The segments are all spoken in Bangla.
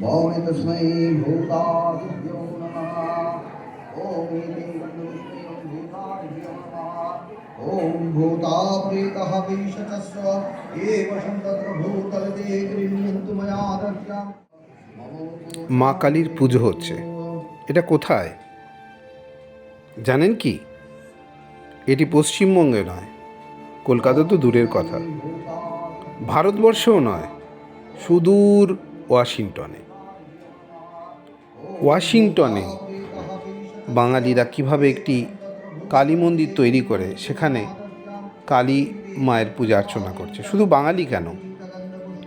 मौनि तस्मै भूतादिभ्यो नमः ॐ इति विष्णुं भूतादिभ्यो नमः ॐ भूताप्रीतः विशतस्व एव सन्तत्र भूतलते गृह्णन्तु मया द्रव्यम् মা কালীর পুজো হচ্ছে এটা কোথায় জানেন কি এটি পশ্চিমবঙ্গে নয় কলকাতা তো দূরের কথা ভারতবর্ষেও নয় সুদূর ওয়াশিংটনে। ওয়াশিংটনে বাঙালিরা কীভাবে একটি কালী মন্দির তৈরি করে, সেখানে কালী মায়ের পূজা অর্চনা করছে। শুধু বাঙালি কেন?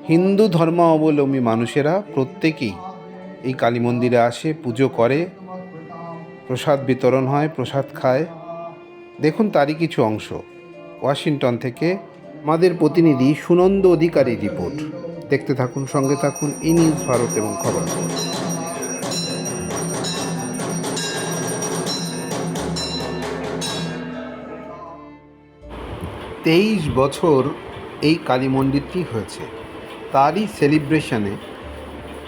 হিন্দু ধর্মাবলম্বী মানুষেরা প্রত্যেকেই এই কালী মন্দিরে আসে, পুজো করে, প্রসাদ বিতরণ হয়, প্রসাদ খায়। দেখুন তারই কিছু অংশ। ওয়াশিংটন থেকে আমাদের প্রতিনিধি সুনন্দ অধিকারী রিপোর্ট। দেখতে থাকুন, সঙ্গে থাকুন ই নিউজ ভারত এবং খবর। তেইশ বছর এই কালী মন্দিরটি হয়েছে। তারই সেলিব্রেশনে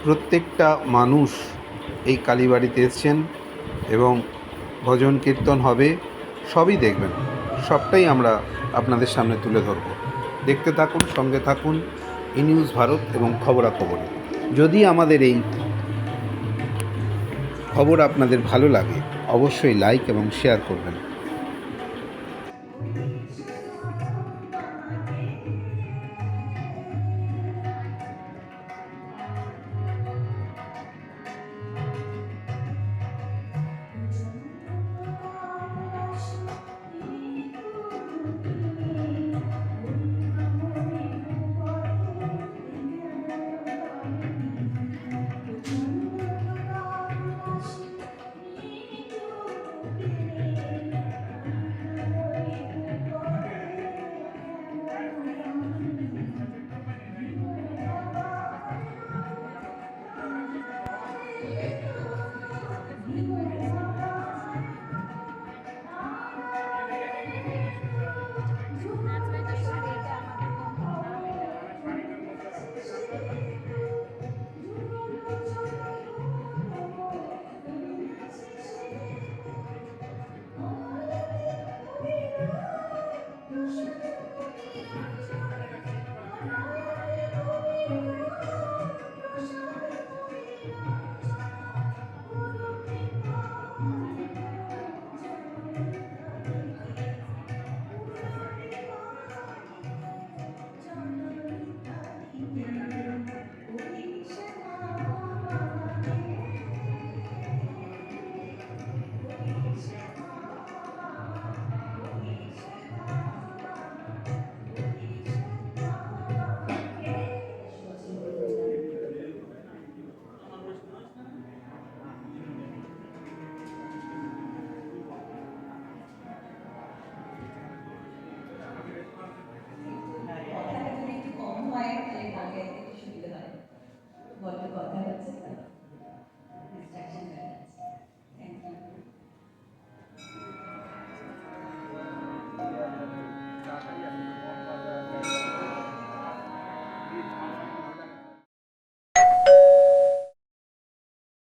প্রত্যেকটা মানুষ এই কালীবাড়িতে এসছেন এবং ভজন কীর্তন হবে, সবই দেখবেন। সবটাই আমরা আপনাদের সামনে তুলে ধরব। দেখতে থাকুন, সঙ্গে থাকুন ই নিউজ ভারত এবং খবরাখবরে। যদি আমাদের এই খবর আপনাদের ভালো লাগে, অবশ্যই লাইক এবং শেয়ার করবেন।